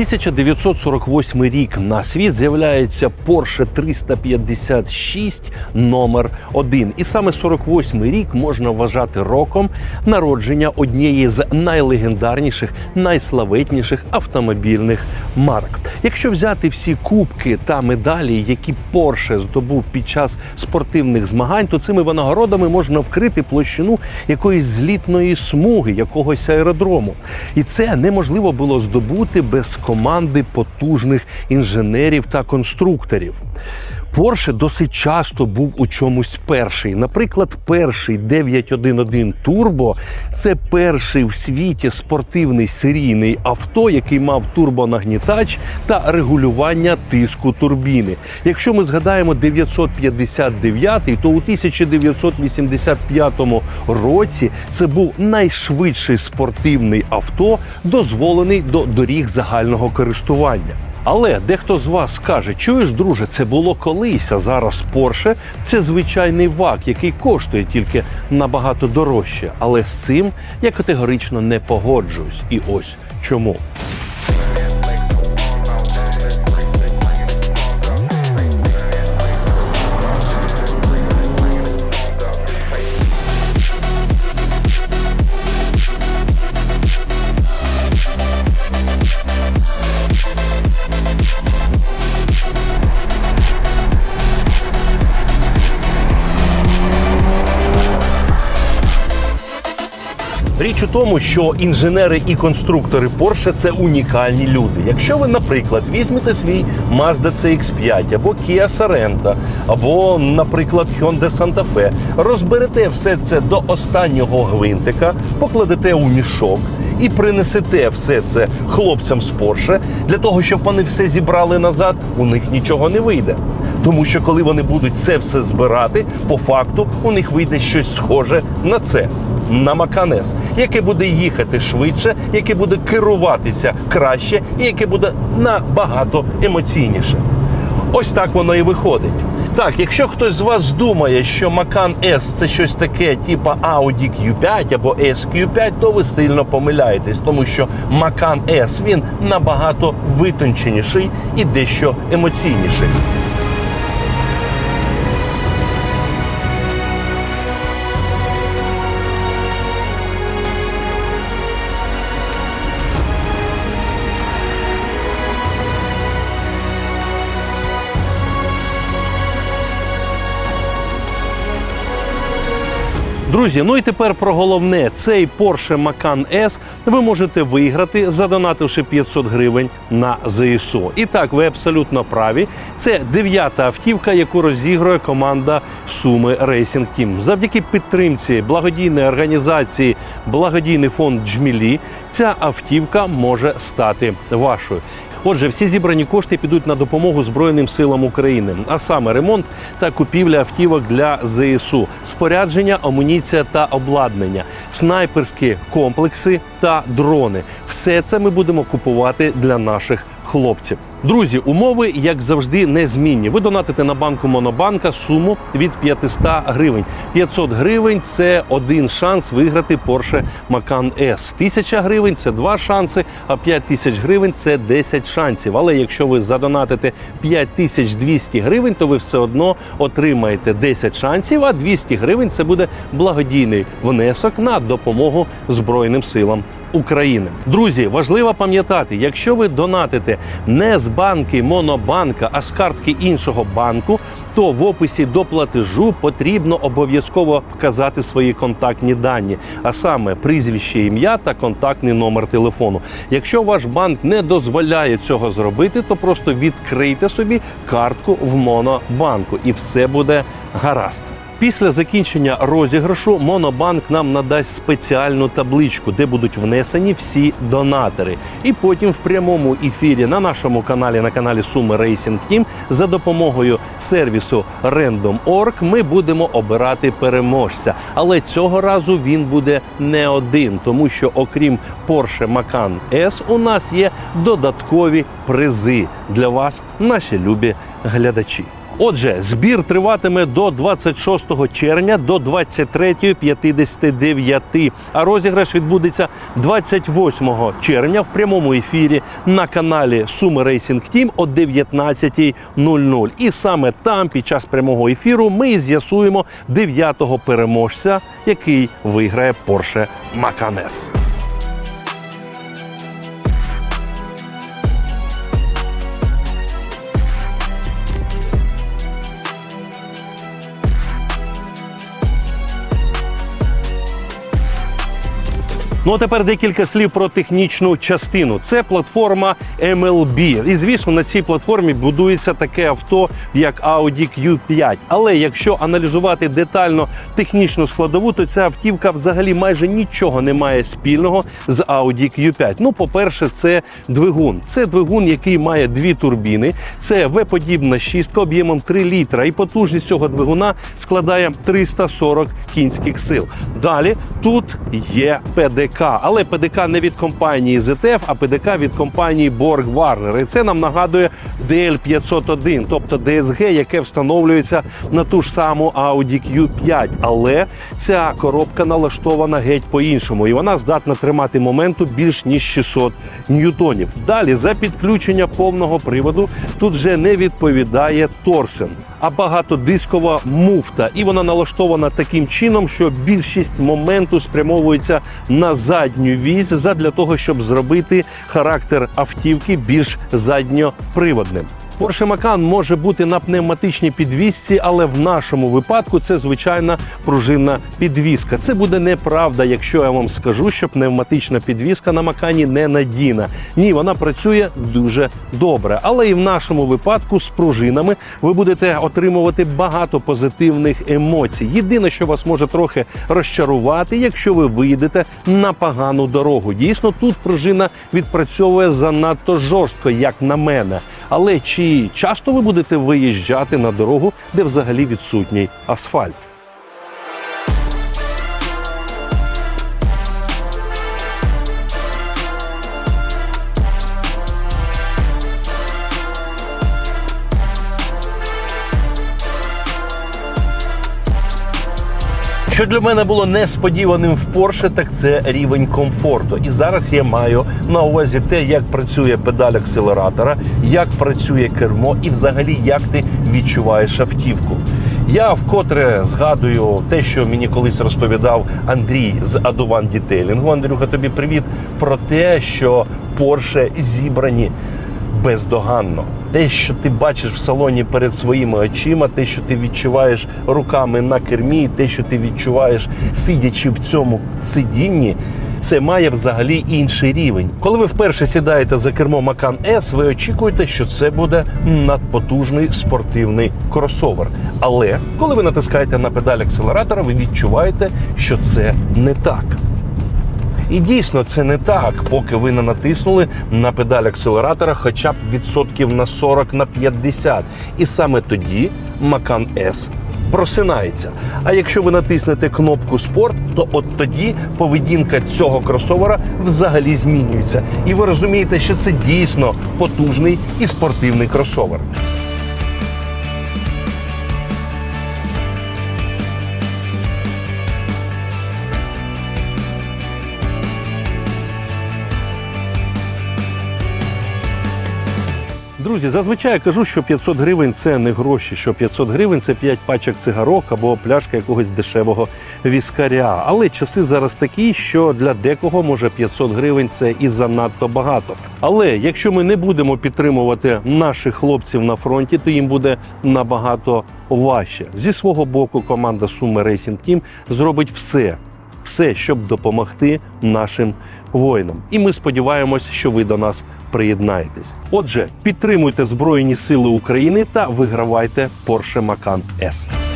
1948 рік на світ з'являється Porsche 356 номер 1. І саме 48 рік можна вважати роком народження однієї з найлегендарніших, найславетніших автомобільних марок. Якщо взяти всі кубки та медалі, які Porsche здобув під час спортивних змагань, то цими винагородами можна вкрити площину якоїсь злітної смуги, якогось аеродрому. І це неможливо було здобути без команди потужних інженерів та конструкторів. Порше досить часто був у чомусь перший. Наприклад, перший 911 Turbo – це перший в світі спортивний серійний авто, який мав турбонагнітач та регулювання тиску турбіни. Якщо ми згадаємо 959, то у 1985 році це був найшвидший спортивний авто, дозволений до доріг загального користування. Але дехто з вас скаже, чуєш, друже, це було колись, а зараз Порше це звичайний ВАК, який коштує тільки набагато дорожче. Але з цим я категорично не погоджуюсь. І ось чому. Річ у тому, що інженери і конструктори Porsche – це унікальні люди. Якщо ви, наприклад, візьмете свій Mazda CX-5 або Kia Sorento, або, наприклад, Hyundai Santa Fe, розберете все це до останнього гвинтика, покладете у мішок і принесете все це хлопцям з Porsche, для того, щоб вони все зібрали назад, у них нічого не вийде. Тому що коли вони будуть це все збирати, по факту у них вийде щось схоже на це. На Маканес, яке буде їхати швидше, яке буде керуватися краще і яке буде набагато емоційніше. Ось так воно і виходить. Так, якщо хтось з вас думає, що Macan S це щось таке, типу Audi Q5 або SQ5, то ви сильно помиляєтесь, тому що Macan S він набагато витонченіший і дещо емоційніший. Друзі, ну і тепер про головне: цей Porsche Macan S ви можете виграти, задонативши 500 гривень на ЗСУ. І так, ви абсолютно праві. Це дев'ята автівка, яку розігрує команда Суми Racing Team. Завдяки підтримці благодійної організації Благодійний фонд Джмілі. Ця автівка може стати вашою. Отже, всі зібрані кошти підуть на допомогу Збройним силам України, а саме ремонт та купівля автівок для ЗСУ, спорядження, амуніція та обладнання, снайперські комплекси та дрони. Все це ми будемо купувати для наших хлопців. Друзі, умови, як завжди, незмінні. Ви донатите на банку Монобанка суму від 500 гривень. 500 гривень це один шанс виграти Porsche Macan S. 1000 гривень це два шанси, а 5 тисяч гривень це 10 шансів. Але якщо ви задонатите 5200 гривень, то ви все одно отримаєте 10 шансів, а 200 гривень це буде благодійний внесок на допомогу Збройним силам України. Друзі, важливо пам'ятати, якщо ви донатите не з банки Монобанка, а з картки іншого банку, то в описі до платежу потрібно обов'язково вказати свої контактні дані, а саме прізвище, ім'я та контактний номер телефону. Якщо ваш банк не дозволяє цього зробити, то просто відкрийте собі картку в Монобанку, і все буде гаразд. Після закінчення розіграшу Монобанк нам надасть спеціальну табличку, де будуть внесені всі донатори. І потім в прямому ефірі на нашому каналі, на каналі Суми Racing Team, за допомогою сервісу Random.org ми будемо обирати переможця. Але цього разу він буде не один, тому що окрім Porsche Macan S у нас є додаткові призи для вас, наші любі глядачі. Отже, збір триватиме до 26 червня до 23.59, а розіграш відбудеться 28 червня в прямому ефірі на каналі Суми Racing Team о 19.00. І саме там, під час прямого ефіру, ми з'ясуємо дев'ятого переможця, який виграє Porsche Macan Ну а тепер декілька слів про технічну частину. Це платформа MLB. І звісно, на цій платформі будується таке авто, як Audi Q5. Але якщо аналізувати детально технічну складову, то ця автівка взагалі майже нічого не має спільного з Audi Q5. Ну, по-перше, це двигун. Це двигун, який має дві турбіни. Це V-подібна шістка об'ємом 3 літра. І потужність цього двигуна складає 340 кінських сил. Далі тут є ПДК, але ПДК не від компанії ZF, а ПДК від компанії Borg Warner. І це нам нагадує DL501, тобто DSG, яке встановлюється на ту ж саму Audi Q5. Але ця коробка налаштована геть по-іншому, і вона здатна тримати моменту більш ніж 600 ньютонів. Далі за підключення повного приводу тут вже не відповідає торсен, а багатодискова муфта. І вона налаштована таким чином, що більшість моменту спрямовується на задню вісь задля того, щоб зробити характер автівки більш задньоприводним. Porsche Macan може бути на пневматичній підвісці, але в нашому випадку це звичайна пружинна підвіска. Це буде неправда, якщо я вам скажу, що пневматична підвіска на Макані не надійна. Ні, вона працює дуже добре. Але і в нашому випадку з пружинами ви будете отримувати багато позитивних емоцій. Єдине, що вас може трохи розчарувати, якщо ви вийдете на погану дорогу. Дійсно, тут пружина відпрацьовує занадто жорстко, як на мене. Але чи часто ви будете виїжджати на дорогу, де взагалі відсутній асфальт? Що для мене було несподіваним в Porsche, так це рівень комфорту. І зараз я маю на увазі те, як працює педаль акселератора, як працює кермо, і взагалі як ти відчуваєш автівку. Я вкотре згадую те, що мені колись розповідав Андрій з Адуван Дітейлінгу. Андрюха, тобі привіт про те, що Porsche зібрані бездоганно. Те, що ти бачиш в салоні перед своїми очима, те, що ти відчуваєш руками на кермі, те, що ти відчуваєш, сидячи в цьому сидінні, це має взагалі інший рівень. Коли ви вперше сідаєте за кермо Macan S, ви очікуєте, що це буде надпотужний спортивний кросовер. Але коли ви натискаєте на педаль акселератора, ви відчуваєте, що це не так. І дійсно це не так, поки ви не натиснули на педаль акселератора хоча б відсотків на 40 на 50. І саме тоді Macan S просинається. А якщо ви натиснете кнопку спорт, то от тоді поведінка цього кросовера взагалі змінюється. І ви розумієте, що це дійсно потужний і спортивний кросовер. Друзі, зазвичай я кажу, що 500 гривень це не гроші, що 500 гривень це 5 пачок цигарок або пляшка якогось дешевого віскаря. Але часи зараз такі, що для декого може 500 гривень це і занадто багато. Але якщо ми не будемо підтримувати наших хлопців на фронті, то їм буде набагато важче. Зі свого боку, команда Суми Racing Team зробить все. Все, щоб допомогти нашим воїнам, і ми сподіваємось, що ви до нас приєднаєтесь. Отже, підтримуйте Збройні Сили України та вигравайте Porsche Macan S.